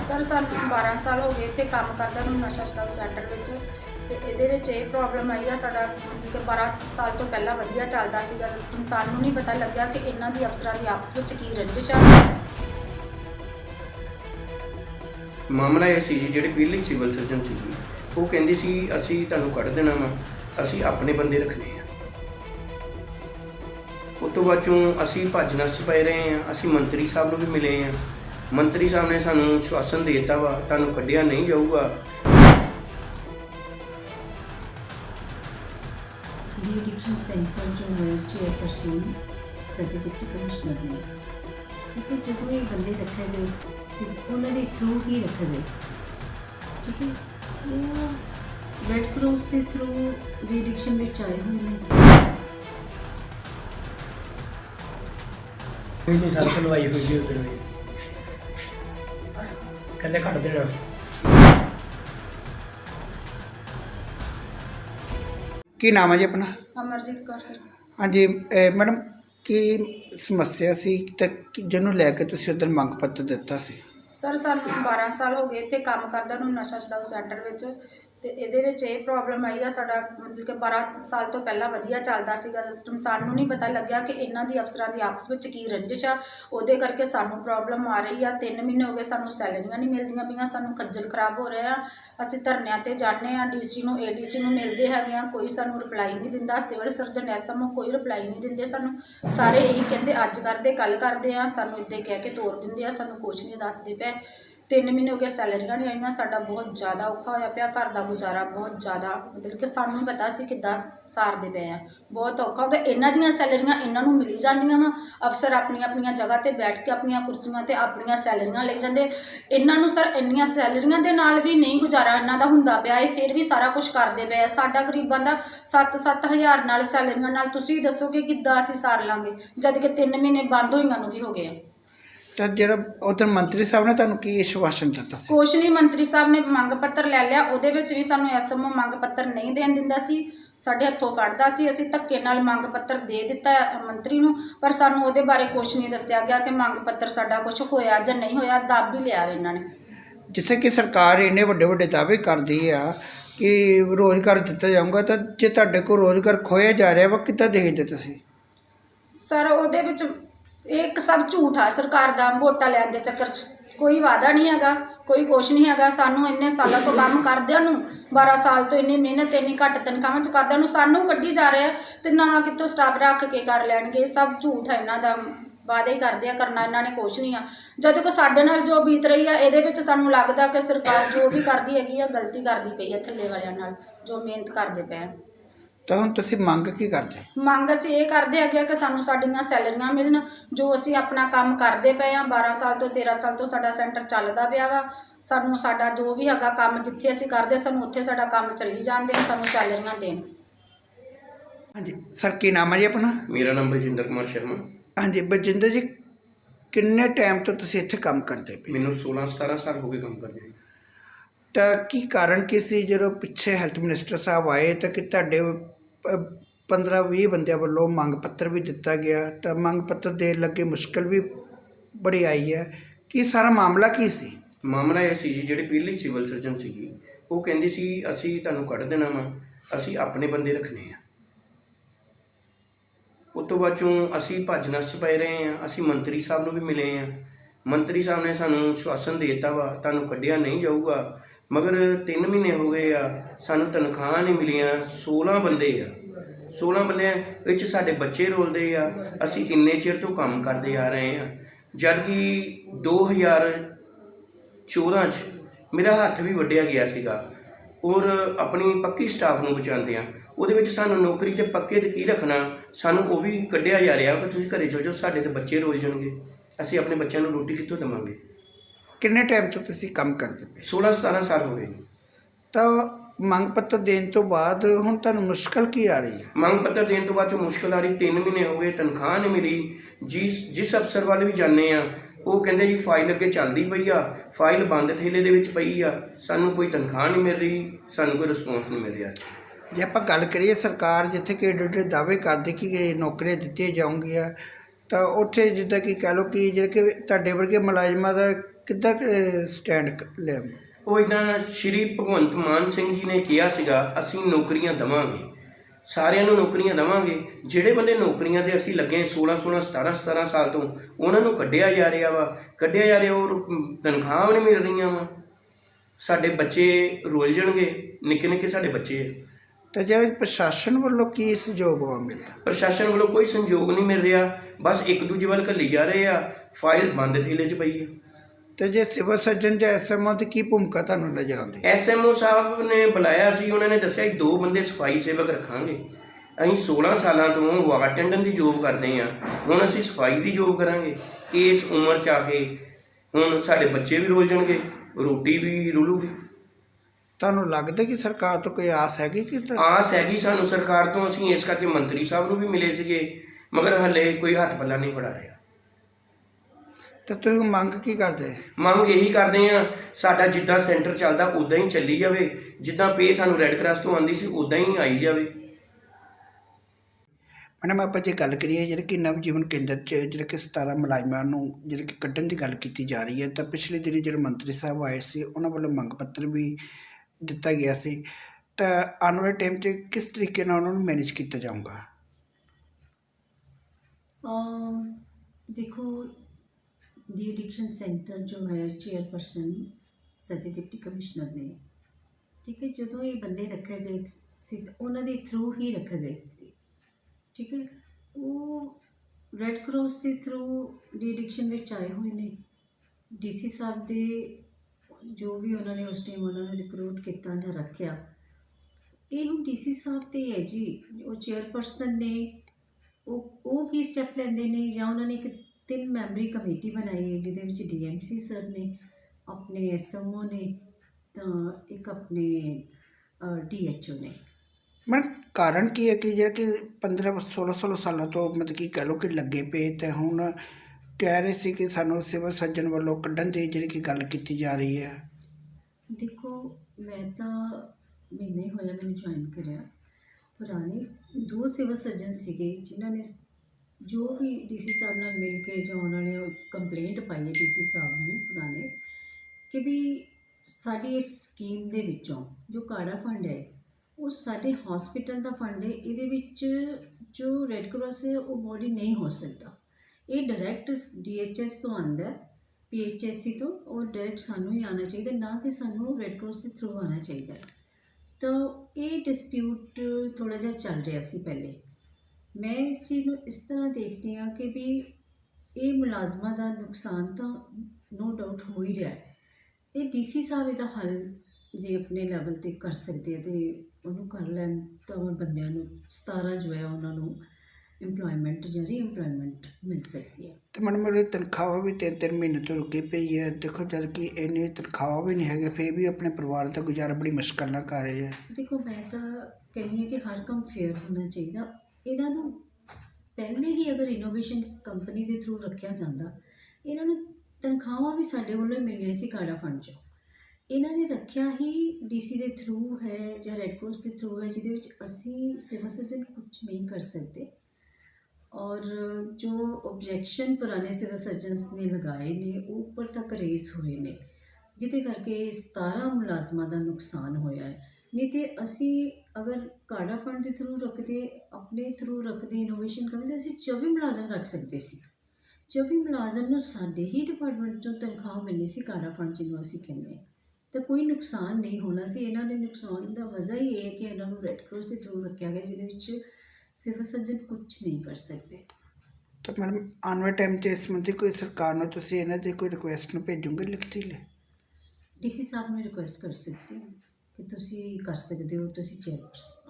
Sir ਸਾਨੂੰ 12 ਸਾਲ ਹੋ ਗਏ ਇੱਥੇ ਕੰਮ ਕਰਦਾ ਨੂੰ ਨਸ਼ਾ ਛਡਾਊ ਸੈਂਟਰ ਵਿੱਚ ਤੇ ਇਹਦੇ ਵਿੱਚ ਇਹ ਪ੍ਰੋਬਲਮ ਆਈ ਆ, ਸਾਡਾ ਕਿ 12 ਸਾਲ ਤੋਂ ਪਹਿਲਾਂ ਵਧੀਆ ਚੱਲਦਾ ਸੀਗਾ। ਸਿਸਟਮ ਸਾਨੂੰ ਨਹੀਂ ਪਤਾ ਲੱਗਿਆ ਕਿ ਇਹਨਾਂ ਦੀ ਅਫਸਰਾਂ ਦੀ ਆਪਸ ਵਿੱਚ ਕੀ ਰੰਜਿਸ਼ ਆ। ਮਾਮਲਾ ਇਹ ਸੀ ਜੀ, ਜਿਹੜੇ ਪਹਿਲੀ ਸਿਵਲ ਸਰਜਨ ਸੀ, ਉਹ ਕਹਿੰਦੀ ਸੀ, ਅਸੀਂ ਤੁਹਾਨੂੰ ਕੱਢ ਦੇਣਾ ਵਾ, ਅਸੀਂ ਆਪਣੇ ਬੰਦੇ ਰੱਖਣੇ ਆ। ਉਸ ਤੋਂ ਬਾਅਦ ਚੋਂ ਅਸੀਂ ਭੱਜ ਨੱਸ ਪਏ ਰਹੇ ਆ ਅਸੀਂ ਮੰਤਰੀ ਸਾਹਿਬ ਨੂੰ ਵੀ ਮਿਲੇ ਆ ਮੰਤਰੀ ਸਾਹਿਬ ਨੇ ਸਾਨੂੰ ਸ਼ਵਾਸਨ ਦੇ ਦਿੱਤਾ ਵਾ ਤੁਹਾਨੂੰ ਕੱਢਿਆ ਨਹੀਂ ਜਾਊਗਾ। ਐਡਿਕਸ਼ਨ ਸੈਂਟਰ ਜੋ ਹੈ ਚੇਅਰਪਰਸਨ ਸਾਡੇ ਡਿਪਟੀ ਕਮਿਸ਼ਨਰ ਨੇ ਠੀਕ ਹੈ ਜਦੋਂ ਇਹ ਬੰਦੇ ਰੱਖੇ ਗਏ ਸੀ ਉਹਨਾਂ ਦੇ ਥਰੂ ਹੀ ਰੱਖੇ ਗਏ ਸੀ। ਠੀਕ ਹੈ ਉਹ ਰੈੱਡ ਕਰਾਸ ਦੇ ਥਰੂ ਐਡਿਕਸ਼ਨ ਵਿੱਚ ਆਏ ਹੋਏ ਨੇ। ਕੋਈ ਨਹੀਂ ਸਰ ਸੁਣਵਾਈ ਹੋਈ ਜੀ ਉਧਰ ਵੀ ਕਹਿੰਦੇ ਕੱਢ ਦੇਣਾ। ਕੀ ਨਾਮ ਹੈ ਜੀ ਆਪਣਾ? ਅਮਰਜੀਤ ਕੌਰ ਸਰ। ਹਾਂਜੀ ਮੈਡਮ ਕੀ ਸਮੱਸਿਆ ਸੀ ਤੇ ਜਿਹਨੂੰ ਲੈ ਕੇ ਤੁਸੀਂ ਉਧਰ ਮੰਗ ਪੱਤਰ ਦਿੱਤਾ ਸੀ? ਸਰ ਸਾਨੂੰ 12 ਸਾਲ ਹੋ ਗਏ ਇੱਥੇ ਕੰਮ ਕਰਦਾ ਨੂੰ ਨਸ਼ਾ ਛਡਾਊ ਸੈਂਟਰ ਵਿੱਚ। ਤੇ ਇਹਦੇ ਵਿੱਚ ਇਹ ਪ੍ਰੋਬਲਮ ਆਈ ਆ, ਸਾਡਾ ਮਤਲਬ ਕਿ 12 ਸਾਲ ਤੋਂ ਪਹਿਲਾਂ ਵਧੀਆ ਚੱਲਦਾ ਸੀਗਾ ਸਿਸਟਮ ਸਾਨੂੰ ਨਹੀਂ ਪਤਾ ਲੱਗਿਆ ਕਿ ਇਹਨਾਂ ਦੀ ਅਫਸਰਾਂ ਦੀ ਆਪਸ ਵਿੱਚ ਕੀ ਰੰਜਿਸ਼ ਆ। ਉਹਦੇ ਕਰਕੇ ਸਾਨੂੰ ਪ੍ਰੋਬਲਮ ਆ ਰਹੀ ਆ। 3 ਮਹੀਨੇ ਹੋ ਗਏ ਸਾਨੂੰ ਸੈਲਰੀਆਂ ਨਹੀਂ ਮਿਲਦੀਆਂ ਪਈਆਂ, ਸਾਨੂੰ ਖੱਜਲ ਖਰਾਬ ਹੋ ਰਿਹਾ ਅਸੀਂ ਧਰਨਿਆਂ ਤੇ ਜਾਂਦੇ ਆ ਡੀਸੀ ਨੂੰ ਏਡੀਸੀ ਨੂੰ ਮਿਲਦੇ ਹੈਗੇ ਆ। ਕੋਈ ਸਾਨੂੰ ਰਿਪਲਾਈ ਨਹੀਂ ਦਿੰਦਾ। ਸਿਵਲ ਸਰਜਨ ਐਸਐਮਓ ਕੋਈ ਰਿਪਲਾਈ ਨਹੀਂ ਦਿੰਦੇ ਸਾਨੂੰ। ਸਾਰੇ ਇਹੀ ਕਹਿੰਦੇ, ਅੱਜ ਕਰਦੇ ਕੱਲ ਕਰਦੇ ਆ। ਸਾਨੂੰ ਇੱਦਾਂ ਕਹਿ ਕੇ ਤੋਰ ਦਿੰਦੇ ਆ। ਸਾਨੂੰ ਕੁਛ ਨਹੀਂ ਦੱਸਦੇ ਪਏ। ਤਿੰਨ ਮਹੀਨੇ ਹੋ ਗਏ ਸੈਲਰੀਆਂ ਨਹੀਂ ਆਈਆਂ ਸਾਡਾ ਬਹੁਤ ਜ਼ਿਆਦਾ ਔਖਾ ਹੋਇਆ ਪਿਆ, ਘਰ ਦਾ ਗੁਜ਼ਾਰਾ ਬਹੁਤ ਜ਼ਿਆਦਾ, ਮਤਲਬ ਕਿ ਸਾਨੂੰ ਨਹੀਂ ਪਤਾ ਅਸੀਂ ਕਿੱਦਾਂ ਸਾਰਦੇ ਪਏ ਆ। ਬਹੁਤ ਔਖਾ ਹੋ ਗਿਆ, ਇਹਨਾਂ ਦੀਆਂ ਸੈਲਰੀਆਂ ਇਹਨਾਂ ਨੂੰ ਮਿਲੀ ਜਾਂਦੀਆਂ ਵਾ, ਅਫਸਰ ਆਪਣੀਆਂ ਆਪਣੀਆਂ ਜਗ੍ਹਾ ਤੇ ਬੈਠ ਕੇ ਆਪਣੀਆਂ ਕੁਰਸੀਆਂ ਤੇ ਆਪਣੀਆਂ ਸੈਲਰੀਆਂ ਲਈ ਜਾਂਦੇ। ਇਹਨਾਂ ਨੂੰ ਸਰ ਇੰਨੀਆਂ ਸੈਲਰੀਆਂ ਦੇ ਨਾਲ ਵੀ ਨਹੀਂ ਗੁਜ਼ਾਰਾ ਇਹਨਾਂ ਦਾ ਹੁੰਦਾ ਪਿਆ ਇਹ, ਫਿਰ ਵੀ ਸਾਰਾ ਕੁਝ ਕਰਦੇ ਪਏ ਆ। ਸਾਡਾ ਗਰੀਬਾਂ ਦਾ 7-7 ਹਜ਼ਾਰ ਨਾਲ ਸੈਲਰੀਆਂ ਨਾਲ ਤੁਸੀਂ ਦੱਸੋ ਕਿ ਕਿੱਦਾਂ ਅਸੀਂ ਸਾਰ ਲਾਂਗੇ, ਜਦ ਕਿ 3 ਮਹੀਨੇ ਬੰਦ ਹੋਈਆਂ ਨੂੰ ਵੀ ਹੋ ਗਏ ਆ। ਤਾਂ ਜਿਹੜਾ ਉਧਰ ਮੰਤਰੀ ਸਾਹਿਬ ਨੇ ਤੁਹਾਨੂੰ ਕੀ ਆਸ਼ਵਾਸਨ ਦਿੱਤਾ ਸੀ? ਕੁਛ ਨਹੀਂ ਮੰਤਰੀ ਸਾਹਿਬ ਨੇ ਮੰਗ ਪੱਤਰ ਲੈ ਲਿਆ। ਉਹਦੇ ਵਿੱਚ ਵੀ ਸਾਨੂੰ ਐਸਐਮਓ ਮੰਗ ਪੱਤਰ ਨਹੀਂ ਦੇਣ ਦਿੰਦਾ ਸੀ। ਸਾਡੇ ਹੱਥੋਂ ਫੜਦਾ ਸੀ। ਅਸੀਂ ਧੱਕੇ ਨਾਲ ਮੰਗ ਪੱਤਰ ਦੇ ਦਿੱਤਾ ਮੰਤਰੀ ਨੂੰ ਪਰ ਸਾਨੂੰ ਉਹਦੇ ਬਾਰੇ ਕੁਝ ਨਹੀਂ ਦੱਸਿਆ ਗਿਆ ਕਿ ਮੰਗ ਪੱਤਰ ਸਾਡਾ ਕੁਝ ਹੋਇਆ ਜਾਂ ਨਹੀਂ ਹੋਇਆ। ਦੱਬ ਹੀ ਲਿਆ ਇਹਨਾਂ ਨੇ। ਜਿੱਥੇ ਕਿ ਸਰਕਾਰ ਇੰਨੇ ਵੱਡੇ ਵੱਡੇ ਦਾਅਵੇ ਕਰਦੀ ਆ ਕਿ ਰੋਜ਼ਗਾਰ ਦਿੱਤਾ ਜਾਊਗਾ ਤਾਂ ਜੇ ਤੁਹਾਡੇ ਕੋਲ ਰੋਜ਼ਗਾਰ ਖੋਇਆ ਜਾ ਰਿਹਾ ਵਾ ਕਿੱਦਾਂ ਦੇਖਦੇ ਤੁਸੀਂ? ਸਰ ਉਹਦੇ ਵਿੱਚ ਇਹ ਇੱਕ ਸਭ ਝੂਠ ਆ ਸਰਕਾਰ ਦਾ ਵੋਟਾਂ ਲੈਣ ਦੇ ਚੱਕਰ 'ਚ। ਕੋਈ ਵਾਅਦਾ ਨਹੀਂ ਹੈਗਾ ਕੋਈ ਕੁਛ ਨਹੀਂ ਹੈਗਾ। ਸਾਨੂੰ ਇੰਨੇ ਸਾਲਾਂ ਤੋਂ ਕੰਮ ਕਰਦਿਆਂ ਨੂੰ 12 ਸਾਲ ਤੋਂ ਇੰਨੀ ਮਿਹਨਤ ਇੰਨੀ ਘੱਟ ਤਨਖਾਹਾਂ 'ਚ ਕਰਦਿਆਂ ਨੂੰ ਸਾਨੂੰ ਕੱਢੀ ਜਾ ਰਿਹਾ ਤੇ ਨਾ ਕਿਤੋਂ ਸਟਾਫ ਰੱਖ ਕੇ ਕਰ ਲੈਣਗੇ। ਇਹ ਸਭ ਝੂਠ ਹੈ ਇਹਨਾਂ ਦਾ ਵਾਅਦੇ ਹੀ ਕਰਦੇ ਆ ਕਰਨਾ ਇਹਨਾਂ ਨੇ ਕੁਛ ਨਹੀਂ ਆ। ਜਦੋਂ ਕੋ ਸਾਡੇ ਨਾਲ ਜੋ ਬੀਤ ਰਹੀ ਆ ਇਹਦੇ ਵਿੱਚ ਸਾਨੂੰ ਲੱਗਦਾ ਕਿ ਸਰਕਾਰ ਜੋ ਵੀ ਕਰਦੀ ਹੈਗੀ ਆ ਗਲਤੀ ਕਰਦੀ ਪਈ ਆ ਥੱਲੇ ਵਾਲਿਆਂ ਨਾਲ ਜੋ ਮਿਹਨਤ ਕਰਦੇ ਪਏ ਆ। ਤਾਂ ਹੁਣ ਤੁਸੀਂ ਮੰਗ ਕੀ ਕਰਦੇ? ਮੰਗ ਅਸੀਂ ਇਹ ਕਰਦੇ ਹੈਗੇ ਆ ਕਿ ਸਾਨੂੰ ਸਾਡੀਆਂ ਸੈਲਰੀਆਂ ਮਿਲਣ ਜੋ ਅਸੀਂ ਆਪਣਾ ਕੰਮ ਕਰਦੇ ਪਏ ਆ 12 ਸਾਲ ਤੋਂ 13 ਸਾਲ ਤੋਂ ਸਾਡਾ ਸੈਂਟਰ ਚੱਲਦਾ ਪਿਆ ਵਾ। ਸਾਨੂੰ ਸਾਡਾ ਜੋ ਵੀ ਹੈਗਾ ਕੰਮ ਜਿੱਥੇ ਅਸੀਂ ਕਰਦੇ ਸਾਨੂੰ ਉੱਥੇ ਸਾਡਾ ਕੰਮ ਚੱਲੀ ਜਾਂਦੇ ਨੇ ਸਾਨੂੰ ਸੈਲਰੀਆਂ ਦੇਣ। ਹਾਂਜੀ ਸਰ ਕੀ ਨਾਮ ਹੈ ਜੀ ਆਪਣਾ? ਮੇਰਾ ਨਾਮ ਬਲਜਿੰਦਰ ਕੁਮਾਰ ਸ਼ਰਮਾ। ਹਾਂਜੀ ਬਜਿੰਦਰ ਜੀ ਕਿੰਨੇ ਟਾਈਮ ਤੋਂ ਤੁਸੀਂ ਇੱਥੇ ਕੰਮ ਕਰਦੇ ਪਏ? ਮੈਨੂੰ 16 17 ਸਾਲ ਹੋ ਗਏ ਕੰਮ ਕਰਦੇ ਤਾਂ ਕੀ ਕਾਰਨ ਕੀ ਸੀ? ਜਦੋਂ ਪਿੱਛੇ ਹੈਲਥ ਮਿਨਿਸਟਰ ਸਾਹਿਬ ਆਏ ਤਾਂ ਕਿ ਤੁਹਾਡੇ 15 20 ਬੰਦਿਆਂ ਵੱਲੋਂ ਮੰਗ ਪੱਤਰ ਵੀ ਦਿੱਤਾ ਗਿਆ। ਤਾਂ ਮੰਗ ਪੱਤਰ ਦੇਣ ਲੱਗੇ ਮੁਸ਼ਕਲ ਵੀ ਬੜੀ ਆਈ ਹੈ। ਕਿ ਸਾਰਾ ਮਾਮਲਾ ਕੀ ਸੀ? ਮਾਮਲਾ ਇਹ ਸੀ ਜੀ, ਜਿਹੜੇ ਪਹਿਲੀ ਸਿਵਲ ਸਰਜਨ ਸੀਗੀ, ਉਹ ਕਹਿੰਦੀ ਸੀ, ਅਸੀਂ ਤੁਹਾਨੂੰ ਕੱਢ ਦੇਣਾ ਵਾ, ਅਸੀਂ ਆਪਣੇ ਬੰਦੇ ਰੱਖਣੇ ਆ। ਉਸ ਤੋਂ ਬਾਅਦ ਚੋਂ ਅਸੀਂ ਭੱਜ ਨੱਸ ਪਏ ਰਹੇ ਆ, ਅਸੀਂ ਮੰਤਰੀ ਸਾਹਿਬ ਨੂੰ ਵੀ ਮਿਲੇ ਆ। ਮੰਤਰੀ ਸਾਹਿਬ ਨੇ ਸਾਨੂੰ ਸ਼ਵਾਸਨ ਦੇ ਦਿੱਤਾ ਵਾ, ਤੁਹਾਨੂੰ ਕੱਢਿਆ ਨਹੀਂ ਜਾਊਗਾ, ਮਗਰ 3 ਮਹੀਨੇ ਹੋ ਗਏ ਆ, ਸਾਨੂੰ ਤਨਖਾਹ ਨਹੀਂ ਮਿਲੀਆਂ 16 ਬੰਦੇ ਆ। 16 ਬੰਦੇ ਵਿੱਚ ਸਾਡੇ ਬੱਚੇ ਰੋਲਦੇ ਆ ਅਸੀਂ ਇੰਨੇ ਚਿਰ ਤੋਂ ਕੰਮ ਕਰਦੇ ਆ ਰਹੇ ਆ। ਜਦ ਕਿ 2014 ਚ ਮੇਰਾ ਹੱਥ ਵੀ ਵੱਢਿਆ ਗਿਆ ਸੀਗਾ। ਔਰ ਆਪਣੀ ਪੱਕੀ ਸਟਾਫ ਨੂੰ ਬਚਾਉਂਦੇ ਆ। ਉਹਦੇ ਵਿੱਚ ਸਾਨੂੰ ਨੌਕਰੀ ਤੇ ਪੱਕੇ ਤੇ ਕੀ ਰੱਖਣਾ ਸਾਨੂੰ ਉਹ ਵੀ ਕੱਢਿਆ ਜਾ ਰਿਹਾ ਕਿ ਤੁਸੀਂ ਘਰੇ ਚਲ ਜਾਓ ਸਾਡੇ ਤੇ ਬੱਚੇ ਰੋਲ ਜਾਣਗੇ। ਅਸੀਂ ਆਪਣੇ ਬੱਚਿਆਂ ਨੂੰ ਰੋਟੀ ਕਿੱਥੋਂ ਦੇਵਾਂਗੇ? ਕਿੰਨੇ ਟਾਈਮ ਤੋਂ ਤੁਸੀਂ ਕੰਮ ਕਰਦੇ ਪਏ? 16 17 ਸਾਲ ਹੋ ਗਏ। ਤਾਂ ਮੰਗ ਪੱਤਰ ਦੇਣ ਤੋਂ ਬਾਅਦ ਹੁਣ ਤੁਹਾਨੂੰ ਮੁਸ਼ਕਲ ਕੀ ਆ ਰਹੀ ਹੈ? ਮੰਗ ਪੱਤਰ ਦੇਣ ਤੋਂ ਬਾਅਦ ਚ ਮੁਸ਼ਕਲ ਆ ਰਹੀ 3 ਮਹੀਨੇ ਹੋ ਗਏ ਤਨਖਾਹ ਨਹੀਂ ਮਿਲੀ। ਜਿਸ ਜਿਸ ਅਫਸਰ ਵੱਲ ਵੀ ਜਾਂਦੇ ਆ ਉਹ ਕਹਿੰਦੇ ਜੀ ਫਾਈਲ ਅੱਗੇ ਚੱਲਦੀ ਪਈ ਆ ਫਾਈਲ ਬੰਦ ਥੇਲੇ ਦੇ ਵਿੱਚ ਪਈ ਆ ਸਾਨੂੰ ਕੋਈ ਤਨਖਾਹ ਨਹੀਂ ਮਿਲ ਰਹੀ ਸਾਨੂੰ ਕੋਈ ਰਿਸਪੌਂਸ ਨਹੀਂ ਮਿਲ ਰਿਹਾ। ਜੇ ਆਪਾਂ ਗੱਲ ਕਰੀਏ ਸਰਕਾਰ ਜਿੱਥੇ ਕਿ ਏਡੇ ਏਡੇ ਦਾਅਵੇ ਕਰਦੀ ਕਿ ਇਹ ਨੌਕਰੀਆਂ ਦਿੱਤੀਆਂ ਜਾਊਗੀਆਂ ਤਾਂ ਉੱਥੇ ਜਿੱਦਾਂ ਕਿ ਕਹਿ ਲਓ ਕਿ ਜਿਹੜੇ ਕਿ ਤੁਹਾਡੇ ਵਰਗੇ ਮੁਲਾਜ਼ਮਾਂ ਦਾ ਕਿੱਦਾਂ ਸਟੈਂਡ ਲਿਆ? ਉਹ ਇਦਾਂ ਸ਼੍ਰੀ ਭਗਵੰਤ ਮਾਨ ਸਿੰਘ ਜੀ ਨੇ ਕਿਹਾ ਸੀਗਾ ਅਸੀਂ ਨੌਕਰੀਆਂ ਦਵਾਂਗੇ। ਸਾਰਿਆਂ ਨੂੰ ਨੌਕਰੀਆਂ ਦਵਾਂਗੇ। ਜਿਹੜੇ ਬੰਦੇ ਨੌਕਰੀਆਂ ਤੇ ਅਸੀਂ ਲੱਗੇ 16 16 17 17 ਸਾਲ ਤੋਂ ਉਹਨਾਂ ਨੂੰ ਕੱਢਿਆ ਜਾ ਰਿਹਾ ਵਾ। ਕੱਢਿਆ ਜਾ ਰਿਹਾ ਔਰ ਤਨਖਾਹਾਂ ਵੀ ਨਹੀਂ ਮਿਲ ਰਹੀਆਂ ਵਾ। ਸਾਡੇ ਬੱਚੇ ਰੁੱਲ ਜਾਣਗੇ। ਨਿੱਕੇ ਨਿੱਕੇ ਸਾਡੇ ਬੱਚੇ ਆ। ਤੇ ਜਿਹੜੇ ਪ੍ਰਸ਼ਾਸਨ ਵੱਲੋਂ ਕੀ ਸਹਿਯੋਗ ਵਾ ਮਿਲਦਾ ਪ੍ਰਸ਼ਾਸਨ ਵੱਲੋਂ ਕੋਈ ਸੰਯੋਗ ਨਹੀਂ ਮਿਲ ਰਿਹਾ। ਬਸ ਇੱਕ ਦੂਜੇ ਵੱਲ ਘੱਲੀ ਜਾ ਰਹੇ ਆ। ਫਾਈਲ ਬੰਦ ਥੇਲੇ 'ਚ ਪਈ ਹੈ ਤੇ ਜੇ ਸਿਵਲ ਸਰਜਨ ਜਾਂ ਐਸਐਮਓ ਦੀ ਕੀ ਭੂਮਿਕਾ ਤੁਹਾਨੂੰ ਨਜ਼ਰ ਆਉਂਦੀ? ਐਸਐਮਓ ਸਾਹਿਬ ਨੇ ਬੁਲਾਇਆ ਸੀ ਉਹਨਾਂ ਨੇ ਦੱਸਿਆ ਕਿ ਦੋ ਬੰਦੇ ਸਫ਼ਾਈ ਸੇਵਕ ਰੱਖਾਂਗੇ। ਅਸੀਂ 16 ਸਾਲਾਂ ਤੋਂ ਵਾਰਡ ਅਟੈਂਡੈਂਟ ਦੀ ਜੋਬ ਕਰਦੇ ਆ ਹੁਣ ਅਸੀਂ ਸਫ਼ਾਈ ਦੀ ਜੋਬ ਕਰਾਂਗੇ। ਇਸ ਉਮਰ 'ਚ ਆ ਕੇ ਹੁਣ ਸਾਡੇ ਬੱਚੇ ਵੀ ਰੁੱਲ ਜਾਣਗੇ ਰੋਟੀ ਵੀ ਰੁਲੂਗੀ। ਤੁਹਾਨੂੰ ਲੱਗਦਾ ਕਿ ਸਰਕਾਰ ਤੋਂ ਕੋਈ ਆਸ ਹੈਗੀ ਕਿ ਆਸ ਹੈਗੀ ਸਾਨੂੰ। ਸਰਕਾਰ ਤੋਂ ਅਸੀਂ ਇਸ ਕਰਕੇ ਮੰਤਰੀ ਸਾਹਿਬ ਨੂੰ ਵੀ ਮਿਲੇ ਸੀਗੇ ਮਗਰ ਹਲੇ ਕੋਈ ਹੱਥ ਪੱਲਾ ਨਹੀਂ ਫੜਾ ਰਿਹਾ। ਤੇ ਤੁਸੀਂ ਮੰਗ ਕੀ ਕਰਦੇ? ਮੰਗ ਇਹੀ ਕਰਦੇ ਆ ਸਾਡਾ ਜਿੱਦਾਂ ਸੈਂਟਰ ਚੱਲਦਾ ਉਦਾਂ ਹੀ ਚੱਲੀ ਜਾਵੇ ਜਿੱਦਾਂ ਪੇ ਸਾਨੂੰ ਰੈੱਡ ਕਰਾਸ ਤੋਂ ਆਂਦੀ ਸੀ ਉਦਾਂ ਹੀ ਆਈ ਜਾਵੇ। ਮੈਡਮ ਆਪਾਂ ਜੇ ਗੱਲ ਕਰੀਏ ਜਿਹੜੇ ਕਿ ਨਵ ਜੀਵਨ ਕੇਂਦਰ ਚ ਜਿਹੜੇ ਕਿ 17 ਮੁਲਾਜ਼ਮਾਂ ਨੂੰ ਜਿਹੜੇ ਕਿ ਕੱਢਣ ਦੀ ਗੱਲ ਕੀਤੀ ਜਾ ਰਹੀ ਹੈ ਤਾਂ ਪਿਛਲੇ ਦਿਨੀ ਜਿਹੜੇ ਮੰਤਰੀ ਸਾਹਿਬ ਆਏ ਸੀ ਉਹਨਾਂ ਵੱਲੋਂ ਮੰਗ ਪੱਤਰ ਵੀ ਦਿੱਤਾ ਗਿਆ ਸੀ। ਤਾਂ ਆਉਣ ਵਾਲੇ ਟਾਈਮ 'ਚ ਕਿਸ ਤਰੀਕੇ ਨਾਲ ਉਹਨਾਂ ਨੂੰ ਮੈਨੇਜ ਕੀਤਾ ਜਾਊਗਾ? ਦੇਖੋ डी एडिक्शन सेंटर जो है चेयरपर्सन ਸੱਜੇ ਡਿਪਟੀ ਕਮਿਸ਼ਨਰ ਨੇ ਠੀਕ ਹੈ ਜਦੋਂ ਇਹ ਬੰਦੇ ਰੱਖੇ ਗਏ ਸੀ ਤਾਂ ਉਹਨਾਂ ਦੇ ਥਰੂ ਹੀ ਰੱਖੇ ਗਏ ਸੀ ਠੀਕ ਹੈ ਉਹ ਰੈੱਡ ਕਰਾਸ ਦੇ ਥਰੂ ਡੀ ਐਡਿਕਸ਼ਨ ਵਿੱਚ ਆਏ ਹੋਏ ਨੇ ਡੀਸੀ ਸਾਹਿਬ ਦੇ ਜੋ ਵੀ ਉਹਨਾਂ ਨੇ ਉਸ ਟਾਈਮ ਉਹਨਾਂ ਨੂੰ ਰਿਕਰੂਟ ਕੀਤਾ ਜਾਂ ਰੱਖਿਆ ਇਹ ਹੁਣ ਡੀਸੀ ਸਾਹਿਬ ਤੇ ਹੈ ਜੀ ਉਹ ਚੇਅਰਪਰਸਨ ਨੇ ਉਹ ਉਹ ਕੀ ਸਟੈਪ ਲੈਂਦੇ ਨੇ ਜਾਂ ਉਹਨਾਂ ਨੇ ਇੱਕ ਤਿੰਨ ਮੈਂਬਰੀ ਕਮੇਟੀ ਬਣਾਈ ਹੈ ਜਿਹਦੇ ਵਿੱਚ ਡੀਐਮਸੀ ਸਰ ਨੇ ਆਪਣੇ ਐਸਐਮਓ ਨੇ ਤਾਂ ਇੱਕ ਆਪਣੇ ਡੀਐਚਓ ਨੇ। ਮੈਂ ਕਾਰਨ ਕੀ ਹੈ ਕਿ ਜਿਹੜਾ ਕਿ 15 16 16 ਸਾਲਾਂ ਤੋਂ ਮਤਲਬ ਕਿ ਕਹਿ ਲਓ ਕਿ ਲੱਗੇ ਪਏ ਤੇ ਹੁਣ ਕਹਿ ਰਹੇ ਸੀ ਕਿ ਸਾਨੂੰ ਸਿਵਲ ਸਰਜਨ ਵੱਲੋਂ ਕੱਢਣ ਦੀ ਜਿਹੜੀ ਕਿ ਗੱਲ ਕੀਤੀ ਜਾ ਰਹੀ ਹੈ। ਦੇਖੋ ਮੈਂ ਤਾਂ ਮਹੀਨੇ ਹੋਇਆ ਮੈਨੂੰ ਜੁਆਇਨ ਕਰਿਆ। ਪੁਰਾਣੇ ਦੋ ਸਿਵਲ ਸਰਜਨ ਸੀਗੇ ਜਿਨ੍ਹਾਂ ਨੇ ਜੋ ਵੀ ਡੀਸੀ ਸਾਹਿਬ ਨਾਲ ਮਿਲ ਕੇ ਜਾਂ ਉਹਨਾਂ ਨੇ ਕੰਪਲੇਂਟ ਪਾਈ ਹੈ ਡੀਸੀ ਸਾਹਿਬ ਨੂੰ ਪੁਰਾਣੇ ਕਿ ਵੀ ਸਾਡੀ ਇਸ ਸਕੀਮ ਦੇ ਵਿੱਚੋਂ ਜੋ ਕਾੜਾ ਫੰਡ ਹੈ, ਉਹ ਸਾਡੇ ਹਸਪੀਟਲ ਦਾ ਫੰਡ ਹੈ, ਇਹਦੇ ਵਿੱਚ ਜੋ ਰੈੱਡ ਕਰਾਸ ਹੈ, ਉਹ ਬੋਡੀ ਨਹੀਂ ਹੋ ਸਕਦਾ। ਇਹ ਡਾਇਰੈਕਟ ਡੀਐਚਐਸ ਤੋਂ ਆਉਂਦਾ ਹੈ ਪੀਐਚਐਸਸੀ ਤੋਂ, ਉਹ ਡਾਇਰੈਕਟ ਸਾਨੂੰ ਹੀ ਆਉਣਾ ਚਾਹੀਦਾ, ਨਾ ਕਿ ਸਾਨੂੰ ਰੈੱਡ ਕਰਾਸ ਦੇ ਥਰੂ ਆਉਣਾ ਚਾਹੀਦਾ ਤਾਂ ਇਹ ਡਿਸਪਿਊਟ ਥੋੜਾ ਜਿਹਾ ਚੱਲ ਰਿਹਾ ਸੀ ਪਹਿਲੇ। ਮੈਂ ਇਸ ਚੀਜ਼ ਨੂੰ ਇਸ ਤਰ੍ਹਾਂ ਦੇਖਦੀ ਹਾਂ ਕਿ ਵੀ ਇਹ ਮੁਲਾਜ਼ਮਾਂ ਦਾ ਨੁਕਸਾਨ ਤਾਂ ਨੋ ਡਾਊਟ ਹੋ ਹੀ ਰਿਹਾ ਹੈ। ਇਹ ਡੀਸੀ ਸਾਹਿਬ ਇਹਦਾ ਹੱਲ ਜੇ ਆਪਣੇ ਲੈਵਲ ਤੇ ਕਰ ਸਕਦੇ ਆ ਤੇ ਉਹਨੂੰ ਕਰ ਲੈਣ ਤਾਂ ਉਹ ਬੰਦਿਆਂ ਨੂੰ 17 ਜੋ ਹੈ ਉਹਨਾਂ ਨੂੰ EMPLOYMENT ਜਾਂ ਰੀਐਮਪਲੋਇਮੈਂਟ ਮਿਲ ਸਕਦੀ ਹੈ। ਤੇ ਮੈਨੂੰ ਮੇਰੀ ਤਨਖਾਹ ਵੀ ਤਿੰਨ ਤਿੰਨ ਮਹੀਨੇ ਤੋਂ ਰੁਕੀ ਪਈ ਹੈ। ਦੇਖੋ ਜਦ ਕਿ ਇੰਨੀ ਤਨਖਾਹ ਵੀ ਨਹੀਂ ਹੈਗੇ ਫਿਰ ਵੀ ਆਪਣੇ ਪਰਿਵਾਰ ਦਾ ਗੁਜ਼ਾਰਾ ਬੜੀ ਮੁਸ਼ਕਲ ਨਾਲ ਕਰ ਰਹੇ ਹੈ ਦੇਖੋ ਮੈਂ ਤਾਂ ਕਹਿੰਦੀ ਹਾਂ ਕਿ ਹਰ ਕੰਮ ਫੇਅਰ ਹੋਣਾ ਚਾਹੀਦਾ। ਇਹਨਾਂ ਨੂੰ ਪਹਿਲੇ ਹੀ ਅਗਰ ਇਨੋਵੇਸ਼ਨ ਕੰਪਨੀ ਦੇ ਥਰੂ ਰੱਖਿਆ ਜਾਂਦਾ, ਇਹਨਾਂ ਨੂੰ ਤਨਖਾਹਾਂ ਵੀ ਸਾਡੇ ਵੱਲੋਂ ਹੀ ਮਿਲੀਆਂ ਸੀ ਕਾੜਾ ਫੰਡ 'ਚੋਂ। ਇਹਨਾਂ ਨੇ ਰੱਖਿਆ ਹੀ ਡੀਸੀ ਦੇ ਥਰੂ ਹੈ ਜਾਂ ਰੈੱਡ ਕਰਾਸ ਦੇ ਥਰੂ ਹੈ, ਜਿਹਦੇ ਵਿੱਚ ਅਸੀਂ ਸਿਵਲ ਸਰਜਨ ਕੁਝ ਨਹੀਂ ਕਰ ਸਕਦੇ। ਔਰ ਜੋ ਆਬਜੈਕਸ਼ਨ ਪੁਰਾਣੇ ਸਿਵਲ ਸਰਜਨਸ ਨੇ ਲਗਾਏ ਨੇ, ਉਹ ਉੱਪਰ ਤੱਕ ਰੇਸ ਹੋਏ ਨੇ, ਜਿਹਦੇ ਕਰਕੇ 17 ਮੁਲਾਜ਼ਮਾਂ ਦਾ ਨੁਕਸਾਨ ਹੋਇਆ ਹੈ। ਨਹੀਂ ਤੇ ਅਸੀਂ ਅਗਰ ਕਾੜਾ ਫੰਡ ਦੇ ਥਰੂ ਰੱਖਦੇ ਆਪਣੇ ਥਰੂ ਰੱਖਦੇ ਇਨੋਵੇਸ਼ਨ ਕਰਦੇ ਅਸੀਂ 24 ਮੁਲਾਜ਼ਮ ਰੱਖ ਸਕਦੇ ਸੀ। 24 ਮੁਲਾਜ਼ਮ ਨੂੰ ਸਾਡੇ ਹੀ ਡਿਪਾਰਟਮੈਂਟ ਤੋਂ ਤਨਖਾਹ ਮਿਲਣੀ ਸੀ ਕਾੜਾ ਫੰਡ ਜਿਹਨੂੰ ਅਸੀਂ ਕਹਿੰਦੇ ਹਾਂ। ਤਾਂ ਕੋਈ ਨੁਕਸਾਨ ਨਹੀਂ ਹੋਣਾ ਸੀ। ਇਹਨਾਂ ਦੇ ਨੁਕਸਾਨ ਦਾ ਵਜ੍ਹਾ ਹੀ ਇਹ ਹੈ ਕਿ ਇਹਨਾਂ ਨੂੰ ਰੈੱਡ ਕਰਾਸ ਦੇ ਥਰੂ ਰੱਖਿਆ ਗਿਆ ਜਿਹਦੇ ਵਿੱਚ ਸਿਵਲ ਸਰਜਨ ਕੁਝ ਨਹੀਂ ਕਰ ਸਕਦੇ। ਤਾਂ ਮੈਡਮ ਆਉਣ ਵਾਲੇ ਟਾਈਮ 'ਚ ਇਸ ਸੰਬੰਧੀ ਕੋਈ ਸਰਕਾਰ ਨੂੰ ਤੁਸੀਂ ਇਹਨਾਂ ਦੇ ਕੋਈ ਰਿਕੁਐਸਟ ਨੂੰ ਭੇਜੋਗੇ ਲਿਖਤੀ ਲਈ? ਡੀਸੀ ਸਾਹਿਬ ਨੂੰ ਰਿਕੁਐਸਟ ਕਰ ਸਕਦੀ ਹਾਂ। ਕਿ ਤੁਸੀਂ ਕਰ ਸਕਦੇ ਹੋ ਤੁਸੀਂ ਚੇਅਰਪਰਸਨ